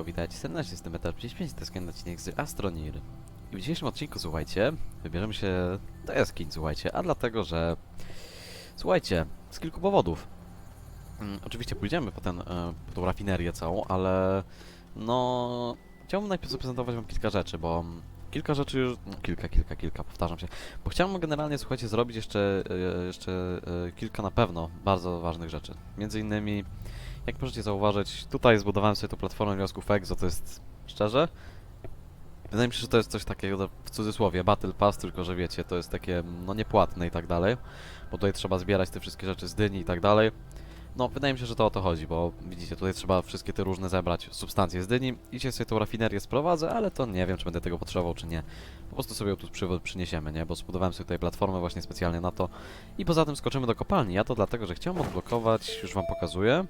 Siemanko, witajcie serdecznie, jestem Metal 55, to jest kolejny odcinek z Astronir. I w dzisiejszym odcinku, słuchajcie, wybierzemy się do jaskiń, słuchajcie, a dlatego, że... Słuchajcie, z kilku powodów. Mm, oczywiście pójdziemy po, ten, e, po tą rafinerię całą, ale... No... Chciałbym najpierw zaprezentować wam kilka rzeczy, bo... Kilka rzeczy już... No, kilka, kilka, kilka, powtarzam się. Bo chciałbym generalnie, słuchajcie, zrobić jeszcze, e, jeszcze e, kilka na pewno bardzo ważnych rzeczy. Między innymi... Jak możecie zauważyć, tutaj zbudowałem sobie tą platformę wniosków EXO, to jest szczerze. Wydaje mi się, że to jest coś takiego w cudzysłowie, Battle Pass, tylko że wiecie, to jest takie no niepłatne i tak dalej. Bo tutaj trzeba zbierać te wszystkie rzeczy z dyni i tak dalej. No, wydaje mi się, że to o to chodzi, bo widzicie, tutaj trzeba wszystkie te różne zebrać substancje z dyni i się sobie tą rafinerię sprowadzę, ale to nie wiem, czy będę tego potrzebował, czy nie. Po prostu sobie ją tu przy, przyniesiemy, nie? Bo zbudowałem sobie tutaj platformę właśnie specjalnie na to. I poza tym skoczymy do kopalni. Ja to dlatego, że chciałem odblokować, już wam pokazuję.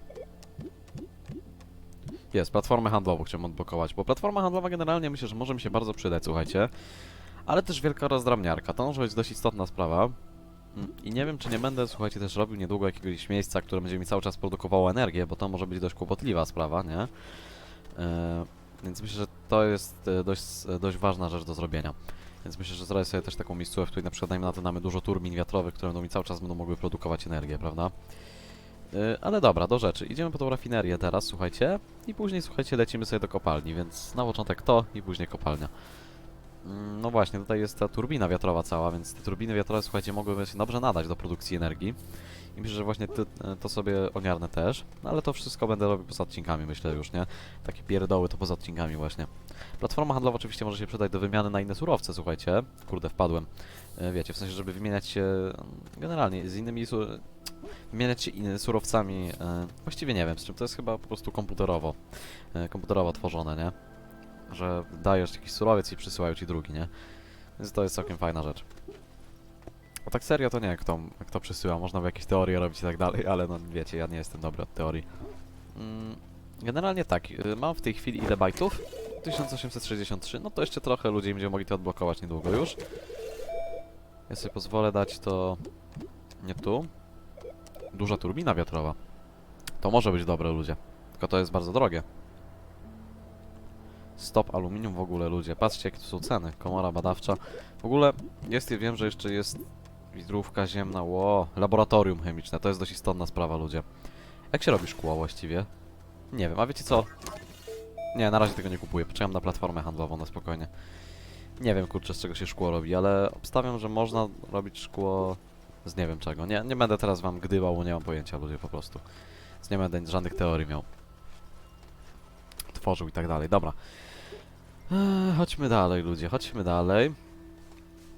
Jest, platformę handlową chciałem odblokować, bo platforma handlowa generalnie myślę, że może mi się bardzo przydać, słuchajcie. Ale też wielka rozdrabniarka, to może być dość istotna sprawa. Mm, I nie wiem, czy nie będę, słuchajcie, też robił niedługo jakiegoś miejsca, które będzie mi cały czas produkowało energię, bo to może być dość kłopotliwa sprawa, nie? E, więc myślę, że to jest e, dość, e, dość ważna rzecz do zrobienia. Więc myślę, że zrobię sobie też taką miejscówkę, w której na przykład dajmy na to mamy dużo turbin wiatrowych, które będą mi cały czas będą mogły produkować energię, prawda? Yy, ale dobra, do rzeczy. Idziemy po tą rafinerię teraz, słuchajcie. I później, słuchajcie, lecimy sobie do kopalni, więc na początek to i później kopalnia. Mm, No właśnie, tutaj jest ta turbina wiatrowa cała, więc te turbiny wiatrowe, słuchajcie, mogłyby się dobrze nadać do produkcji energii. I myślę, że właśnie ty, to sobie ogarnę też. No ale to wszystko będę robił poza odcinkami, myślę już, nie? Takie pierdoły to poza odcinkami właśnie. Platforma handlowa oczywiście może się przydać do wymiany na inne surowce, słuchajcie. Kurde, wpadłem. Yy, Wiecie, w sensie, żeby wymieniać się mm, generalnie z innymi innymi surowcami. E, właściwie nie wiem, z czym to jest chyba po prostu komputerowo. E, komputerowo tworzone, nie? Że dajesz jakiś surowiec i przysyłają ci drugi, nie? Więc to jest całkiem fajna rzecz. A tak serio to nie, kto, kto przysyła, można by jakieś teorie robić i tak dalej, ale no wiecie, ja nie jestem dobry od teorii. Mm, generalnie tak, y, mam w tej chwili ile bajtów? 1863, no to jeszcze trochę ludzie będziemy mogli to odblokować niedługo już. Ja sobie pozwolę dać to... nie tu, Duża turbina wiatrowa. To może być dobre, ludzie. Tylko to jest bardzo drogie. Stop aluminium w ogóle, ludzie. Patrzcie, jakie tu są ceny. Komora badawcza. W ogóle jest, wiem, że jeszcze jest widrówka ziemna. Ło, laboratorium chemiczne. To jest dość istotna sprawa, ludzie. Jak się robi szkło właściwie? Nie wiem, a wiecie co? Nie, na razie tego nie kupuję. Poczekam na platformę handlową na spokojnie. Nie wiem, kurczę, z czego się szkło robi, ale obstawiam, że można robić szkło z nie wiem czego. Nie, nie będę teraz wam gdybał, bo nie mam pojęcia ludzie po prostu. Więc nie będę żadnych teorii miał. Tworzył i tak dalej. Dobra. Eee, chodźmy dalej ludzie, chodźmy dalej.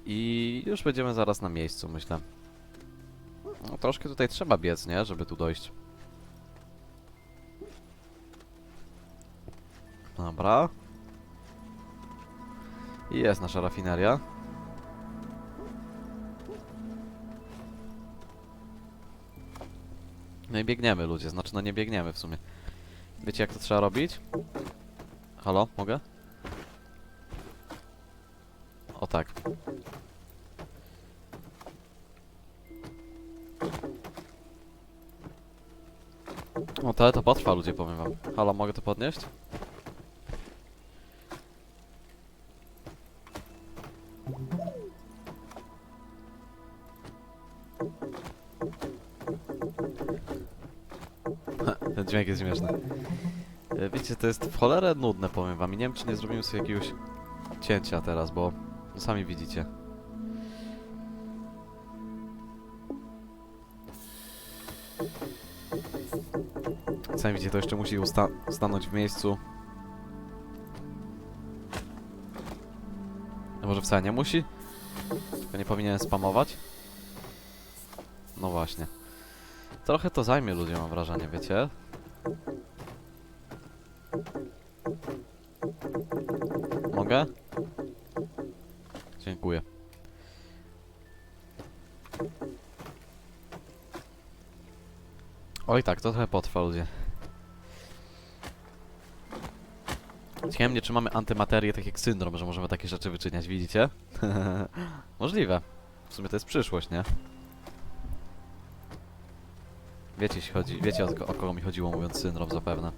I już będziemy zaraz na miejscu, myślę. No, troszkę tutaj trzeba biec, nie? Żeby tu dojść. Dobra. I jest nasza rafineria. No i biegniemy ludzie, znaczy no nie biegniemy w sumie. Wiecie jak to trzeba robić? Halo, mogę? O tak. O to, to potrwa ludzie, powiem wam. Halo, mogę to podnieść? Dźwięk jest śmieszny. E, Wiecie, to jest w cholerę nudne, powiem wam. I nie wiem, czy nie zrobimy sobie jakiegoś cięcia teraz, bo no sami widzicie. Sami widzicie, to jeszcze musi usta stanąć w miejscu. A może wcale nie musi? Tylko nie powinien spamować? No właśnie. Trochę to zajmie ludzie, mam wrażenie, wiecie? Mogę? Dziękuję. Oj tak, to trochę potrwa ludzie. Mnie, czy mamy antymaterię, tak jak syndrom, że możemy takie rzeczy wyczyniać, widzicie? Możliwe. W sumie to jest przyszłość, nie? Wiecie, jeśli chodzi, wiecie o, o kogo mi chodziło mówiąc syndrom zapewne.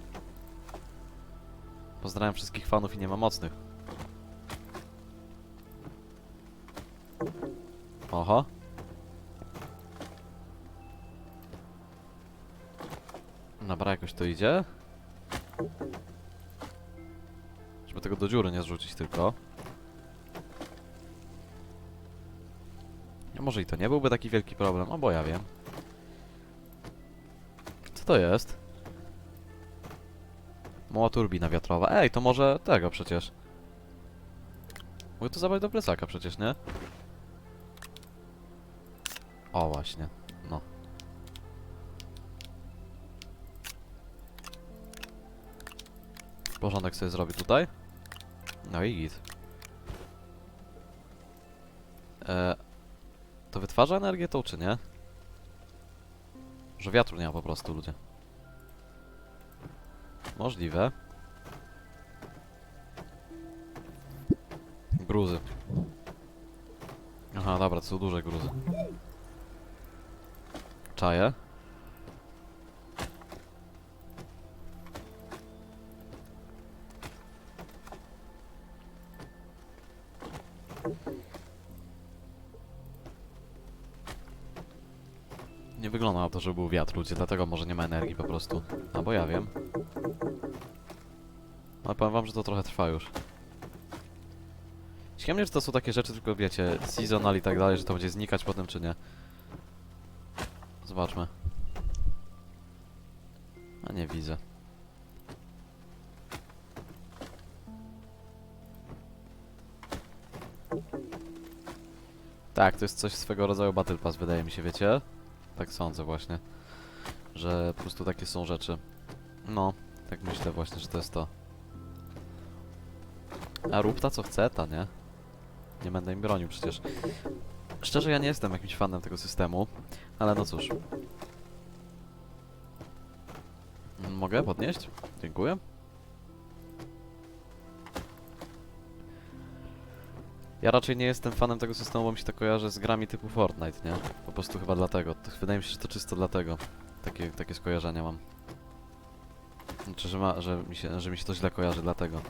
Pozdrawiam wszystkich fanów i nie ma mocnych. Oho. Dobra, jakoś to idzie. Żeby tego do dziury nie zrzucić tylko. A może i to nie byłby taki wielki problem, o bo ja wiem. Co to jest? Mała turbina wiatrowa. Ej, to może tego przecież. Mogę to zabrać do plecaka przecież, nie? O, właśnie. No. Porządek sobie zrobi tutaj. No i git. E, to wytwarza energię tą, czy nie? Że wiatru nie ma po prostu, ludzie. Możliwe. Gruzy. Aha, dobra, to są duże gruzy. Czaje. Nie wygląda na to, że był wiatr, ludzie, dlatego może nie ma energii po prostu. Albo ja wiem. Ale powiem wam, że to trochę trwa już. Ciekawe czy to są takie rzeczy, tylko wiecie, seasonal i tak dalej, że to będzie znikać potem, czy nie. Zobaczmy. A nie widzę. Tak, to jest coś swego rodzaju Battle Pass, wydaje mi się, wiecie? Tak sądzę właśnie. Że po prostu takie są rzeczy. No, tak myślę właśnie, że to jest to. A rób ta co chce, ta, nie? Nie będę im bronił przecież. Szczerze, ja nie jestem jakimś fanem tego systemu, ale no cóż. Mogę podnieść? Dziękuję. Ja raczej nie jestem fanem tego systemu, bo mi się to kojarzy z grami typu Fortnite, nie? Po prostu chyba dlatego. Wydaje mi się, że to czysto dlatego. Takie, takie skojarzenia mam. Znaczy, że, ma, że, mi się, że mi się to źle kojarzy, dlatego.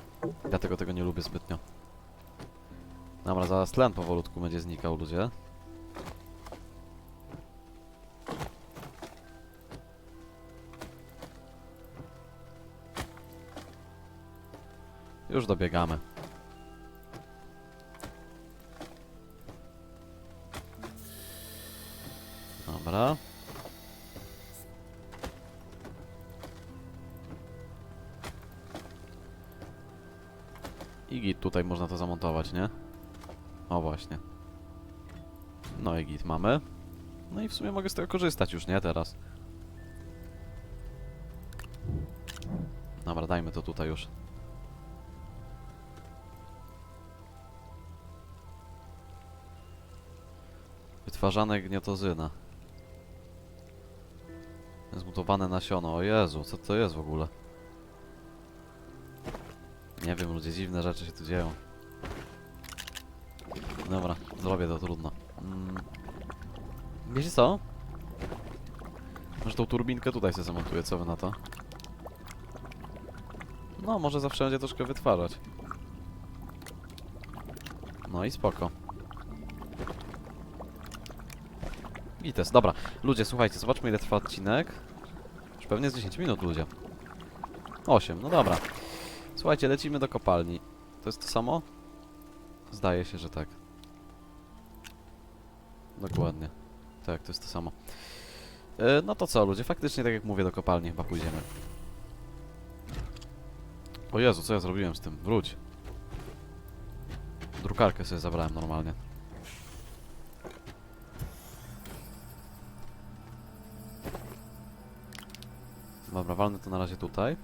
Dlatego tego nie lubię zbytnio. Dobra, zaraz tlen powolutku będzie znikał, ludzie. Już dobiegamy. Tutaj można to zamontować, nie? O właśnie. No i git mamy. No i w sumie mogę z tego korzystać już, nie? Teraz. Dobra, dajmy to tutaj już. Wytwarzane gniotozyna. Zmutowane nasiono. O Jezu, co to jest w ogóle? Nie wiem, ludzie, dziwne rzeczy się tu dzieją. Dobra, zrobię to trudno. Mm. Wiecie co? Może tą turbinkę tutaj sobie zamontuję, co wy na to? No, może zawsze będzie troszkę wytwarzać. No i spoko. Gites, dobra. Ludzie, słuchajcie, zobaczmy ile trwa odcinek. Już pewnie z 10 minut, ludzie. 8, no dobra. Słuchajcie, lecimy do kopalni. To jest to samo? Zdaje się, że tak. Dokładnie. Tak, to jest to samo. E, no to co, ludzie, faktycznie, tak jak mówię, do kopalni chyba pójdziemy. O Jezu, co ja zrobiłem z tym? Wróć. Drukarkę sobie zabrałem normalnie. Dobra, walnę to na razie tutaj.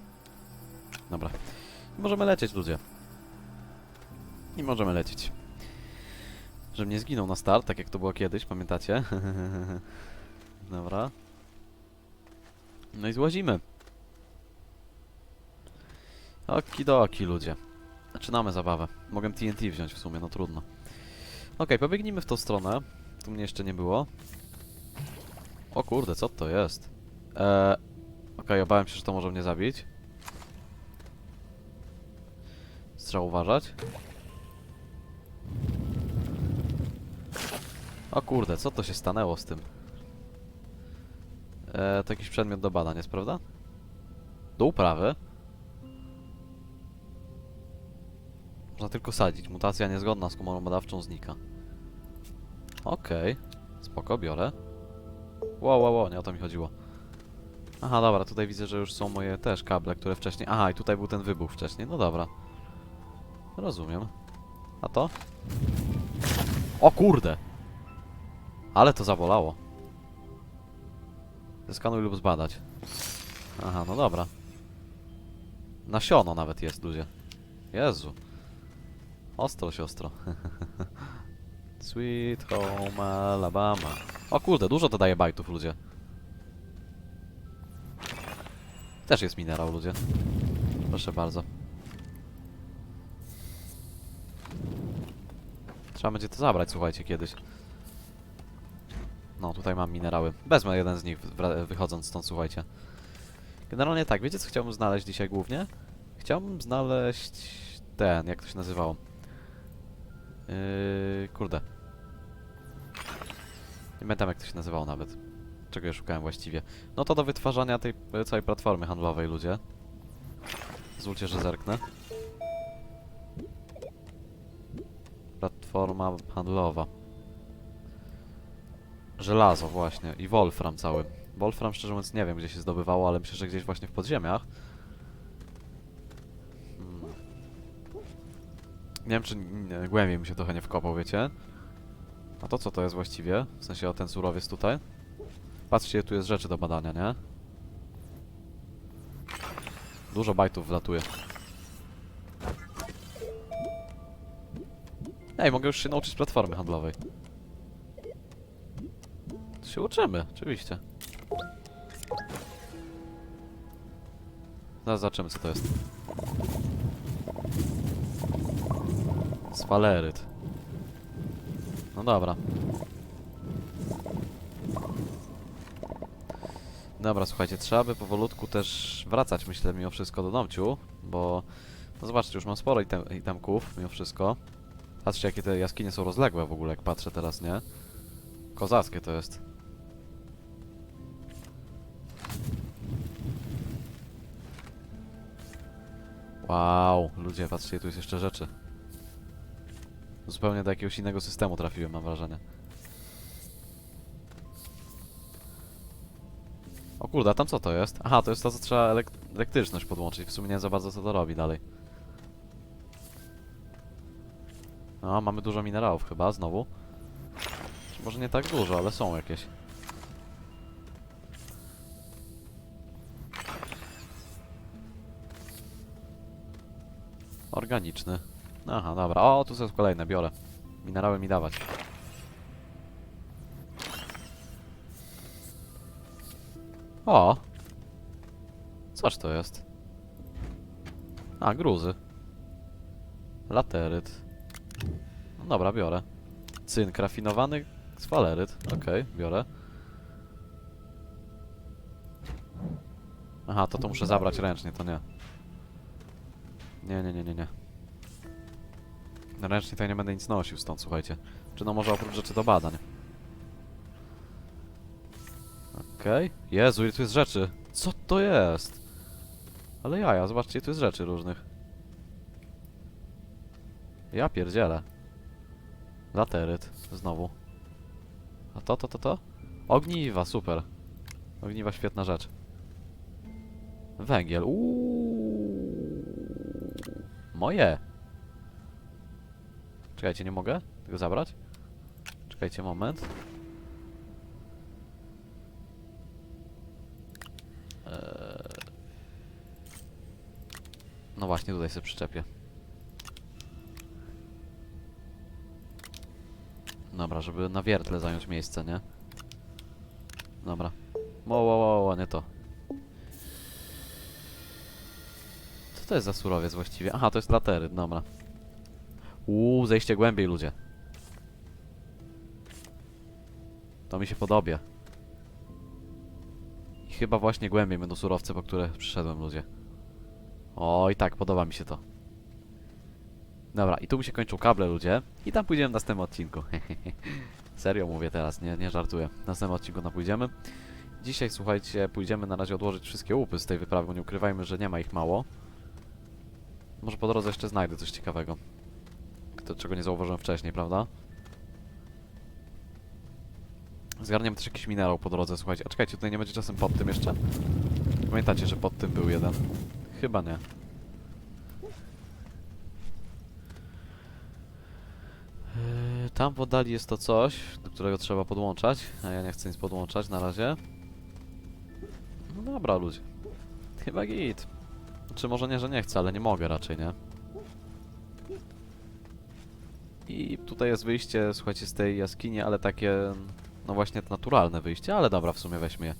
Dobra. Możemy lecieć, ludzie. I możemy lecieć. Żebym nie zginął na start, tak jak to było kiedyś, pamiętacie? Dobra. No i złazimy. Okidoki, ludzie. Zaczynamy zabawę. Mogę TNT wziąć w sumie, no trudno. Okej, pobiegnijmy w tą stronę. Tu mnie jeszcze nie było. O kurde, co to jest? Eee, Okej, obawiam się, że to może mnie zabić. Trzeba uważać. O kurde, co to się stanęło z tym? E, to jakiś przedmiot do badań jest, prawda? Do uprawy. Można tylko sadzić. Mutacja niezgodna z komorą badawczą znika. Okej. Spoko, biorę. Wow, wow, wow, nie o to mi chodziło. Aha, dobra, tutaj widzę, że już są moje też kable, które wcześniej... Aha, i tutaj był ten wybuch wcześniej, no dobra. Rozumiem. A to? O kurde! Ale to zabolało. Zeskanuj lub zbadać. Aha, no dobra. Nasiono nawet jest, ludzie. Jezu. Ostro, siostro. Sweet home Alabama. O kurde, dużo to daje bajtów, ludzie. Też jest minerał, ludzie. Proszę bardzo. Trzeba będzie to zabrać, słuchajcie, kiedyś. No, tutaj mam minerały. Wezmę jeden z nich, wychodząc stąd, słuchajcie. Generalnie tak, wiecie co chciałbym znaleźć dzisiaj głównie? Chciałbym znaleźć ten, jak to się nazywało? Yy, kurde. Nie pamiętam jak to się nazywało nawet. Czego ja szukałem właściwie. No to do wytwarzania tej całej platformy handlowej, ludzie. Zwólcie, że zerknę. Platforma handlowa. Żelazo właśnie i Wolfram cały. Wolfram szczerze mówiąc nie wiem gdzie się zdobywało, ale myślę, że gdzieś właśnie w podziemiach. Hmm. Nie wiem czy nie, głębiej mi się trochę nie wkopał, wiecie? A to co to jest właściwie? W sensie o ten surowiec tutaj? Patrzcie, tu jest rzeczy do badania, nie? Dużo bajtów wlatuje. Ej, mogę już się nauczyć platformy handlowej. To się uczymy, oczywiście. Zaraz zobaczymy, co to jest. Sfaleryt. No dobra. Dobra, słuchajcie, trzeba by powolutku też wracać, myślę, mimo wszystko do domciu, bo... No zobaczcie, już mam sporo item, itemków, mimo wszystko. Patrzcie, jakie te jaskinie są rozległe w ogóle, jak patrzę teraz, nie? Kozackie to jest. Wow, ludzie, patrzcie, tu jest jeszcze rzeczy. Zupełnie do jakiegoś innego systemu trafiłem, mam wrażenie. O kurde, a tam co to jest? Aha, to jest to, co trzeba elek elektryczność podłączyć. W sumie nie za bardzo, co to robi dalej. No, mamy dużo minerałów chyba, znowu. Może nie tak dużo, ale są jakieś. Organiczny. Aha, dobra. O, tu są kolejne, biorę. Minerały mi dawać. O! Coż to jest? A, gruzy. Lateryt. No dobra, biorę. Cynk rafinowany, sfaleryt. Okej, biorę. Aha, to to muszę zabrać ręcznie, to nie. Nie, nie, nie, nie, nie. Ręcznie to ja nie będę nic nosił stąd, słuchajcie. Czy no może oprócz rzeczy do badań. Okej. Jezu, ile tu jest rzeczy. Co to jest? Ale jaja, zobaczcie, tu jest rzeczy różnych. Ja pierdzielę. Lateryt, znowu. A to, to, to, to? Ogniwa, super. Ogniwa, świetna rzecz. Węgiel, uuu. Moje. Czekajcie, nie mogę tego zabrać? Czekajcie moment. Eee... No właśnie, tutaj sobie przyczepię. Dobra, żeby na wiertle zająć miejsce, nie? Dobra. Wo, wo, wo, wo, nie to. Co to jest za surowiec właściwie? Aha, to jest lateryt, dobra. Uuu, zejście głębiej, ludzie. To mi się podoba. I chyba właśnie głębiej będą surowce, po które przyszedłem, ludzie. O, i tak, podoba mi się to. Dobra, i tu mi się kończą kable, ludzie. I tam pójdziemy w następnym odcinku. Serio mówię teraz, nie, nie żartuję. W następnym odcinku tam pójdziemy. Dzisiaj, słuchajcie, pójdziemy na razie odłożyć wszystkie łupy z tej wyprawy, bo nie ukrywajmy, że nie ma ich mało. Może po drodze jeszcze znajdę coś ciekawego. Kto, czego nie zauważyłem wcześniej, prawda? Zgarniemy też jakiś minerał po drodze, słuchajcie. A czekajcie, tutaj nie będzie czasem pod tym jeszcze? Pamiętacie, że pod tym był jeden? Chyba nie. Yy, Tam w oddali jest to coś, do którego trzeba podłączać, a ja nie chcę nic podłączać na razie. No dobra, ludzie. Chyba git. Czy może nie, że nie chcę, ale nie mogę raczej, nie? I tutaj jest wyjście, słuchajcie, z tej jaskini, ale takie, no właśnie naturalne wyjście, ale dobra, w sumie weźmy je.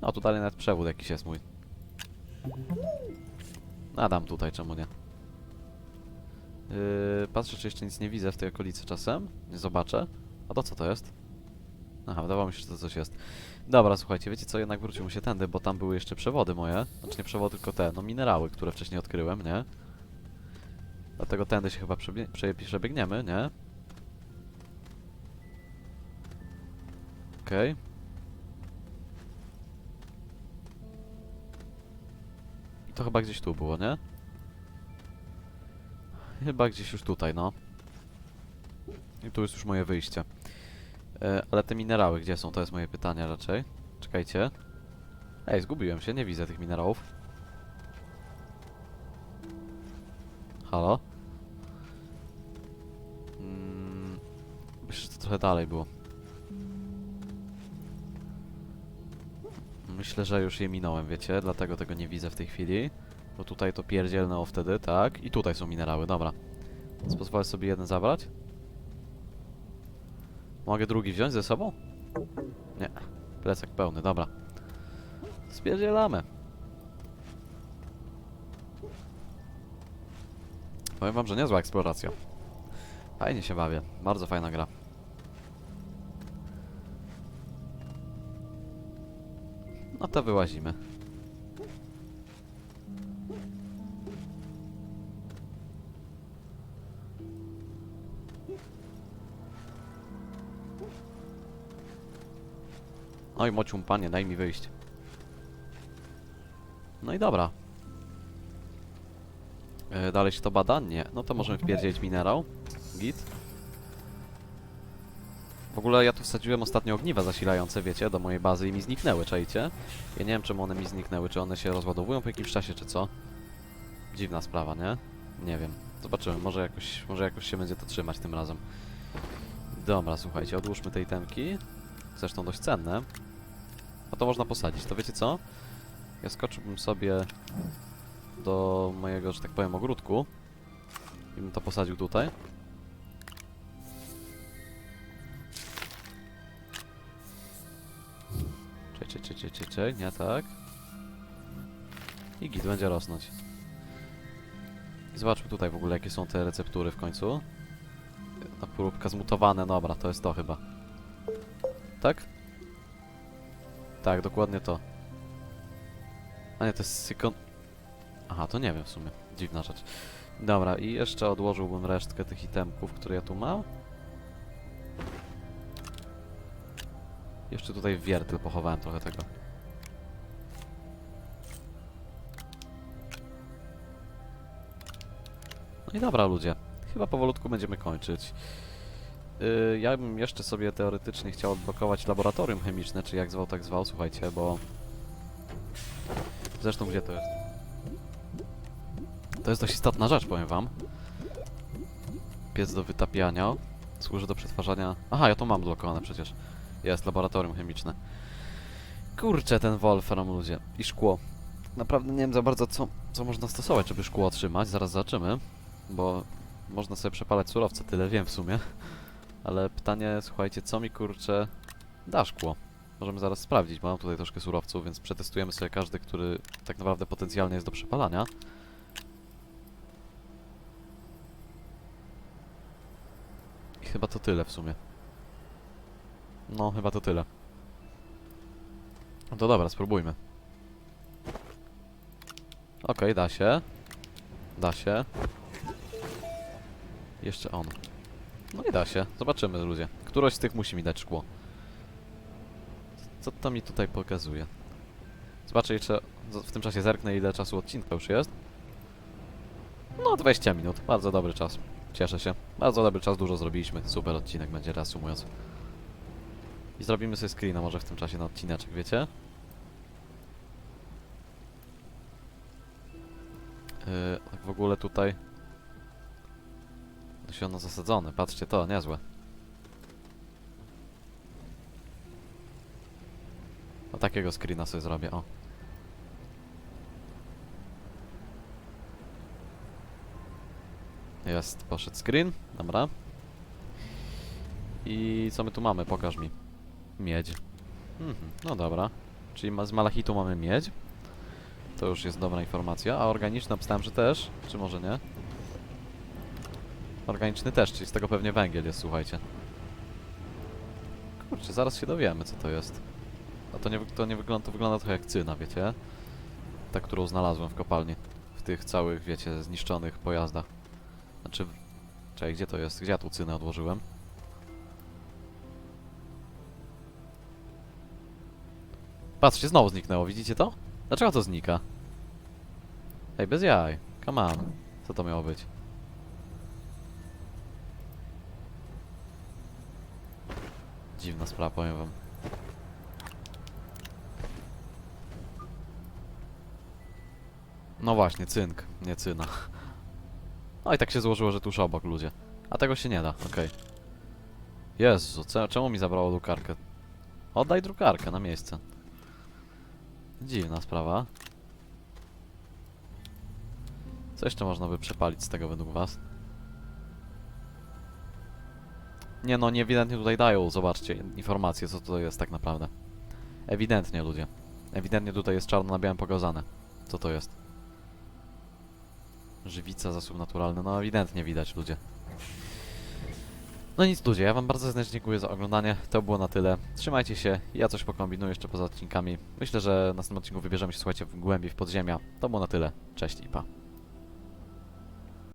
No, tu dalej nawet przewód jakiś jest mój. Nadam tutaj, czemu nie? Yy, patrzę, czy jeszcze nic nie widzę w tej okolicy czasem. Nie zobaczę. A to co to jest? Aha, wydawało mi się, że to coś jest. Dobra, słuchajcie, wiecie co, jednak wrócimy się tędy, bo tam były jeszcze przewody moje. Znaczy nie przewody, tylko te, no minerały, które wcześniej odkryłem, nie? Dlatego tędy się chyba przebie prze przebiegniemy, nie? Okej. I to chyba gdzieś tu było, nie? Chyba gdzieś już tutaj, no. I tu jest już moje wyjście. E, ale te minerały gdzie są? To jest moje pytanie raczej. Czekajcie. Ej, zgubiłem się, nie widzę tych minerałów. Halo? Mm, myślę, że to trochę dalej było. Myślę, że już je minąłem, wiecie, dlatego tego nie widzę w tej chwili. Bo tutaj to pierdzielnęło wtedy, tak? I tutaj są minerały, dobra. Więc pozwolę sobie jeden zabrać. Mogę drugi wziąć ze sobą? Nie. Plecak pełny, dobra. Spierdzielamy. Powiem wam, że niezła eksploracja. Fajnie się bawię. Bardzo fajna gra. No to wyłazimy. Oj, mocium panie, daj mi wyjść. No i dobra. E, dalej się to bada? Nie. No to możemy wpierdzieć minerał. Git. W ogóle ja tu wsadziłem ostatnio ogniwa zasilające, wiecie, do mojej bazy i mi zniknęły, czajcie? Ja nie wiem, czemu one mi zniknęły, czy one się rozładowują po jakimś czasie, czy co? Dziwna sprawa, nie? Nie wiem. Zobaczymy, może jakoś, może jakoś się będzie to trzymać tym razem. Dobra, słuchajcie, odłóżmy tej temki. Zresztą dość cenne. A to można posadzić, to wiecie co? Ja skoczyłbym sobie do mojego, że tak powiem, ogródku i bym to posadził tutaj. Czej, czej, czej, czej, czej, nie tak. I git będzie rosnąć. I zobaczmy tutaj w ogóle, jakie są te receptury w końcu. Ta próbka zmutowane, dobra, to jest to chyba. Tak? Tak, dokładnie to. A nie, to jest sykon... Aha, to nie wiem w sumie. Dziwna rzecz. Dobra, i jeszcze odłożyłbym resztkę tych itemków, które ja tu mam. Jeszcze tutaj w wiertyl pochowałem trochę tego. No i dobra, ludzie. Chyba powolutku będziemy kończyć. Yy, ja bym jeszcze sobie teoretycznie chciał odblokować laboratorium chemiczne, czy jak zwał, tak zwał, słuchajcie, bo... Zresztą gdzie to jest? To jest dość istotna rzecz, powiem wam. Piec do wytapiania. Służy do przetwarzania... Aha, ja to mam blokowane przecież. Jest, laboratorium chemiczne. Kurczę, ten Wolfram, ludzie. I szkło. Naprawdę nie wiem za bardzo, co, co można stosować, żeby szkło otrzymać. Zaraz zobaczymy. Bo można sobie przepalać surowce, tyle wiem w sumie. Ale pytanie, słuchajcie, co mi kurczę da szkło? Możemy zaraz sprawdzić, bo mam tutaj troszkę surowców, więc przetestujemy sobie każdy, który tak naprawdę potencjalnie jest do przepalania. I chyba to tyle w sumie. No, chyba to tyle. No to dobra, spróbujmy. Okej, da się. Da się. Jeszcze on. No nie da się. Zobaczymy, ludzie. Któroś z tych musi mi dać szkło. Co to mi tutaj pokazuje? Zobaczę jeszcze... W tym czasie zerknę, ile czasu odcinka już jest. No, 20 minut. Bardzo dobry czas. Cieszę się. Bardzo dobry czas, dużo zrobiliśmy. Super odcinek będzie, reasumując. I zrobimy sobie screena może w tym czasie na odcineczek, wiecie? Yy, tak w ogóle tutaj... Dość ono zasadzone, patrzcie to, niezłe. O takiego screena sobie zrobię, o. Jest, poszedł screen, dobra. I co my tu mamy? Pokaż mi. Miedź. Mhm, no dobra. Czyli ma, z malachitu mamy miedź. To już jest dobra informacja. A organiczny obstałem, że też? Czy może nie? Organiczny też, czyli z tego pewnie węgiel jest, słuchajcie. Kurczę, zaraz się dowiemy, co to jest. A to nie, to nie wygląda, to wygląda trochę jak cyna, wiecie? Ta, którą znalazłem w kopalni. W tych całych, wiecie, zniszczonych pojazdach. Znaczy... Czekaj, gdzie to jest? Gdzie ja tu cynę odłożyłem? Patrzcie, znowu zniknęło, widzicie to? Dlaczego to znika? Ej, bez jaj. Come on. Co to miało być? Dziwna sprawa, powiem wam. No właśnie, cynk, nie cyna. No i tak się złożyło, że tuż obok ludzie. A tego się nie da, okej. Jezu, ce- czemu mi zabrało drukarkę? Oddaj drukarkę na miejsce. Dziwna sprawa. Co jeszcze można by przepalić z tego według was? Nie no, nie ewidentnie tutaj dają, zobaczcie, informacje, co to jest tak naprawdę. Ewidentnie, ludzie. Ewidentnie tutaj jest czarno na białym pokazane. Co to jest? Żywica, zasób naturalny, no ewidentnie widać, ludzie. No nic, ludzie, ja wam bardzo serdecznie dziękuję za oglądanie. To było na tyle. Trzymajcie się, ja coś pokombinuję jeszcze poza odcinkami. Myślę, że w następnym odcinku wybierzemy się, słuchajcie, w głębi w podziemia. To było na tyle. Cześć i pa.